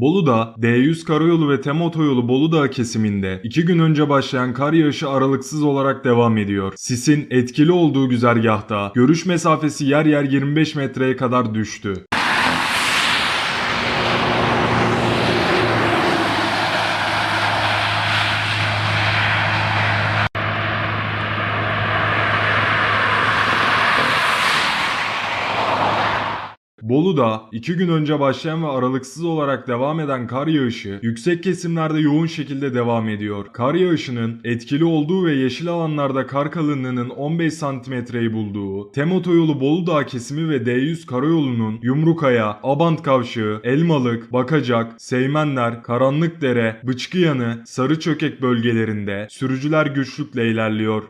Bolu'da D100 karayolu ve TEM otoyolu Bolu Dağı kesiminde 2 gün önce başlayan kar yağışı aralıksız olarak devam ediyor. Sisin etkili olduğu güzergahta görüş mesafesi yer yer 25 metreye kadar düştü. Bolu'da 2 gün önce başlayan ve aralıksız olarak devam eden kar yağışı yüksek kesimlerde yoğun şekilde devam ediyor. Kar yağışının etkili olduğu ve yeşil alanlarda kar kalınlığının 15 santimetreyi bulduğu, Tem otoyolu Bolu Dağı kesimi ve D100 karayolunun Yumrukaya, Abant Kavşağı, Elmalık, Bakacak, Seymenler, Karanlıkdere, Bıçkıyanı, Sarıçökek bölgelerinde sürücüler güçlükle ilerliyor.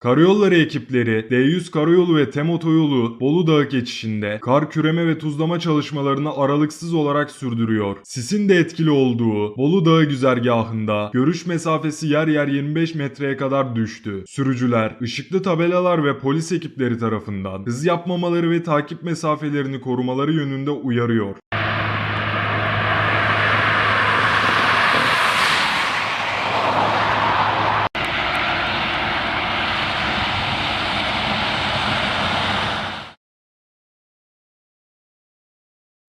Karayolları ekipleri D100 Karayolu ve TEM Otoyolu Bolu Dağı geçişinde kar küreme ve tuzlama çalışmalarını aralıksız olarak sürdürüyor. Sisin de etkili olduğu Bolu Dağı güzergahında görüş mesafesi yer yer 25 metreye kadar düştü. Sürücüler, ışıklı tabelalar ve polis ekipleri tarafından hız yapmamaları ve takip mesafelerini korumaları yönünde uyarıyor.